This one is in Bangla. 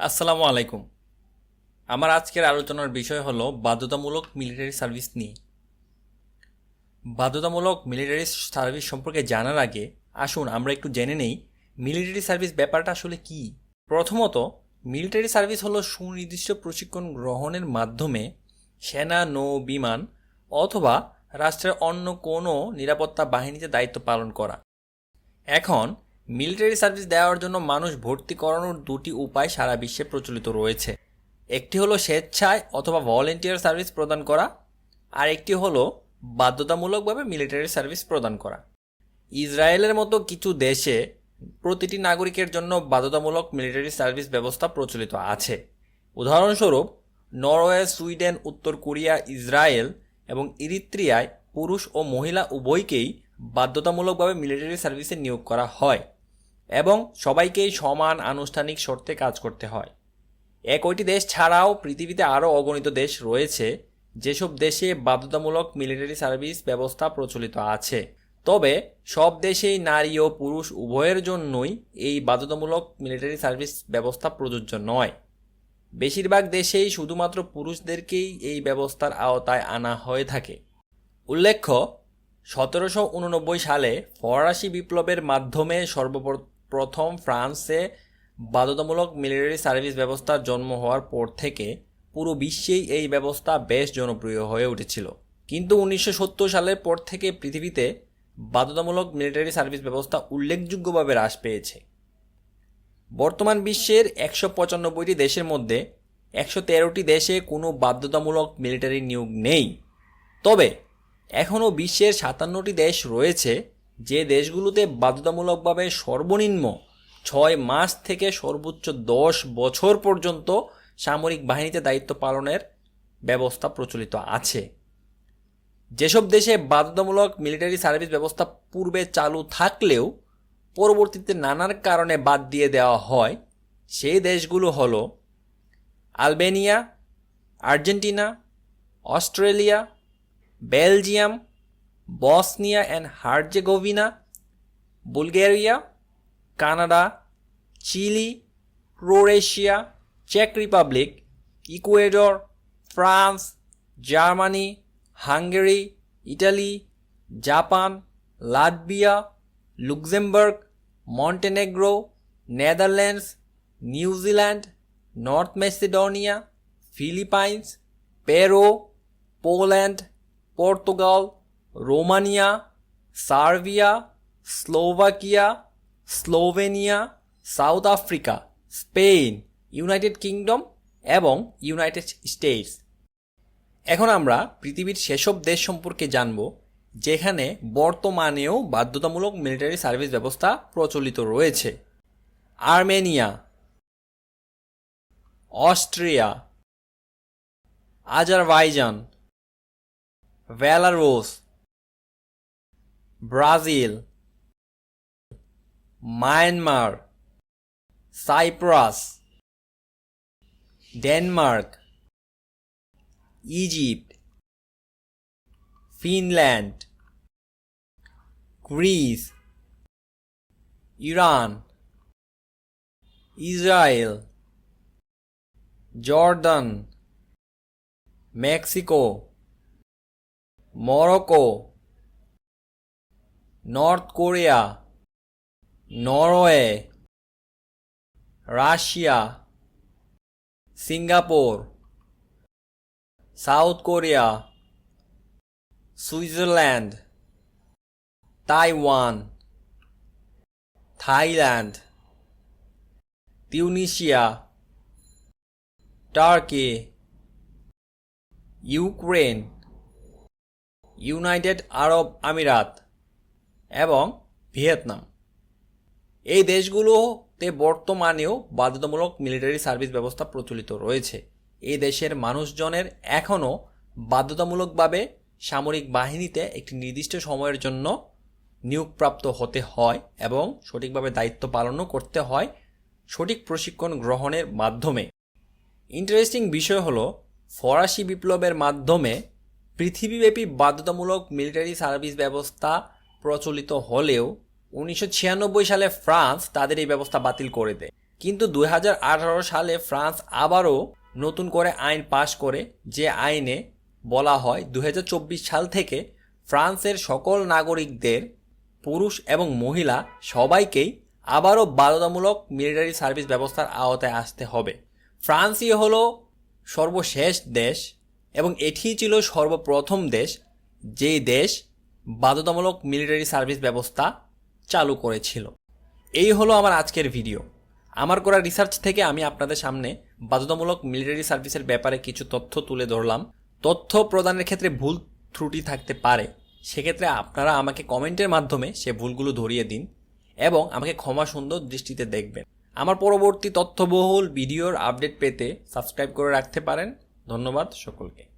আসসালামু আলাইকুম। আমার আজকের আলোচনার বিষয় হলো বাধ্যতামূলক মিলিটারি সার্ভিস নিয়ে। বাধ্যতামূলক মিলিটারি সার্ভিস সম্পর্কে জানার আগে আসুন আমরা একটু জেনে নেই মিলিটারি সার্ভিস ব্যাপারটা আসলে কি। প্রথমত, মিলিটারি সার্ভিস হলো সুনির্দিষ্ট প্রশিক্ষণ গ্রহণের মাধ্যমে সেনা, নৌ, বিমান অথবা রাষ্ট্রের অন্য কোনো নিরাপত্তা বাহিনীতে দায়িত্ব পালন করা। এখন মিলিটারি সার্ভিস দেওয়ার জন্য মানুষ ভর্তি করানোর দুটি উপায় সারা বিশ্বে প্রচলিত রয়েছে। একটি হলো স্বেচ্ছায় অথবা ভলেন্টিয়ার সার্ভিস প্রদান করা, আর একটি হলো বাধ্যতামূলকভাবে মিলিটারি সার্ভিস প্রদান করা। ইসরায়েলের মতো কিছু দেশে প্রতিটি নাগরিকের জন্য বাধ্যতামূলক মিলিটারি সার্ভিস ব্যবস্থা প্রচলিত আছে। উদাহরণস্বরূপ, নরওয়ে, সুইডেন, উত্তর কোরিয়া, ইসরায়েল এবং ইরিত্রিয়ায় পুরুষ ও মহিলা উভয়কেই বাধ্যতামূলকভাবে মিলিটারি সার্ভিসে নিয়োগ করা হয়। এবং সবাইকেই সমান আনুষ্ঠানিক শর্তে কাজ করতে হয়। এক কয়টি দেশ ছাড়াও পৃথিবীতে আরও অগণিত দেশ রয়েছে, যেসব দেশে বাধ্যতামূলক মিলিটারি সার্ভিস ব্যবস্থা প্রচলিত আছে। তবে সব দেশেই নারী ও পুরুষ উভয়ের জন্যই এই বাধ্যতামূলক মিলিটারি সার্ভিস ব্যবস্থা প্রযোজ্য নয়। বেশিরভাগ দেশেই শুধুমাত্র পুরুষদেরকেই এই ব্যবস্থার আওতায় আনা হয়ে থাকে। উল্লেখ্য, সতেরোশো উননব্বই সালে ফরাসি বিপ্লবের মাধ্যমে সর্বপ্রথম ফ্রান্সে বাধ্যতামূলক মিলিটারি সার্ভিস ব্যবস্থার জন্ম হওয়ার পর থেকে পুরো বিশ্বেই এই ব্যবস্থা বেশ জনপ্রিয় হয়ে উঠেছিল। কিন্তু উনিশশো সত্তর সালের পর থেকে পৃথিবীতে বাধ্যতামূলক মিলিটারি সার্ভিস ব্যবস্থা উল্লেখযোগ্যভাবে হ্রাস পেয়েছে। বর্তমান বিশ্বের একশো পঁচানব্বইটি দেশের মধ্যে একশো তেরোটি দেশে কোনো বাধ্যতামূলক মিলিটারি নিয়োগ নেই। তবে এখনও বিশ্বের সাতান্নটি দেশ রয়েছে যে দেশগুলোতে বাধ্যতামূলকভাবে সর্বনিম্ন ছয় মাস থেকে সর্বোচ্চ দশ বছর পর্যন্ত সামরিক বাহিনীতে দায়িত্ব পালনের ব্যবস্থা প্রচলিত আছে। যেসব দেশে বাধ্যতামূলক মিলিটারি সার্ভিস ব্যবস্থা পূর্বে চালু থাকলেও পরবর্তীতে নানার কারণে বাদ দিয়ে দেওয়া হয়, সেই দেশগুলো হলো Albania, Argentina, Australia, Belgium Bosnia and Herzegovina Bulgaria Canada Chile Croatia check Republic Ecuador France Germany Hungary Italy Japan Latvia Luxembourg Montenegro Netherlands New Zealand North Macedonia Philippines Peru Poland Portugal Romania, Serbia, Slovakia, Slovenia, South Africa, Spain, United Kingdom এবং ইউনাইটেড স্টেটস। এখন আমরা পৃথিবীর সেসব দেশ সম্পর্কে জানব, যেখানে বর্তমানেও বাধ্যতামূলক মিলিটারি সার্ভিস ব্যবস্থা প্রচলিত রয়েছে। Armenia, Austria, Azerbaijan Belarus Brazil Myanmar Cyprus Denmark Egypt Finland Greece Iran Israel Jordan Mexico Morocco North Korea Norway Russia Singapore South Korea Switzerland Taiwan Thailand Tunisia Turkey Ukraine United Arab আমিরাত এবং ভিয়েতনাম। এই দেশগুলোতে বর্তমানেও বাধ্যতামূলক মিলিটারি সার্ভিস ব্যবস্থা প্রচলিত রয়েছে। এই দেশের মানুষজনের এখনও বাধ্যতামূলকভাবে সামরিক বাহিনীতে একটি নির্দিষ্ট সময়ের জন্য নিয়োগপ্রাপ্ত হতে হয় এবং সঠিকভাবে দায়িত্ব পালনও করতে হয় সঠিক প্রশিক্ষণ গ্রহণের মাধ্যমে। ইন্টারেস্টিং বিষয় হলো, ফরাসি বিপ্লবের মাধ্যমে পৃথিবীব্যাপী বাধ্যতামূলক মিলিটারি সার্ভিস ব্যবস্থা প্রচলিত হলেও উনিশশো ছিয়ানব্বই সালে ফ্রান্স তাদের এই ব্যবস্থা বাতিল করে দেয়। কিন্তু দু হাজার আঠারো সালে ফ্রান্স আবারও নতুন করে আইন পাশ করে, যে আইনে বলা হয় দু হাজার চব্বিশ সাল থেকে ফ্রান্সের সকল নাগরিকদের, পুরুষ এবং মহিলা সবাইকেই আবারও বাধ্যতামূলক মিলিটারি সার্ভিস ব্যবস্থার আওতায় আসতে হবে। ফ্রান্সই হলো সর্বশেষ দেশ এবং এটিই ছিল সর্বপ্রথম দেশ, যেই দেশ বাধ্যতামূলক মিলিটারি সার্ভিস ব্যবস্থা চালু করেছিল। এই হলো আমার আজকের ভিডিও আমার করা রিসার্চ থেকে আমি আপনাদের সামনে বাধ্যতামূলক মিলিটারি সার্ভিসের ব্যাপারে কিছু তথ্য তুলে ধরলাম। তথ্য প্রদানের ক্ষেত্রে ভুল ত্রুটি থাকতে পারে। সেক্ষেত্রে আপনারা আমাকে কমেন্টের মাধ্যমে সে ভুলগুলো ধরিয়ে দিন এবং আমাকে ক্ষমা সুন্দর দৃষ্টিতে দেখবেন। আমার পরবর্তী তথ্যবহুল ভিডিওর আপডেট পেতে সাবস্ক্রাইব করে রাখতে পারেন। ধন্যবাদ সকলকে।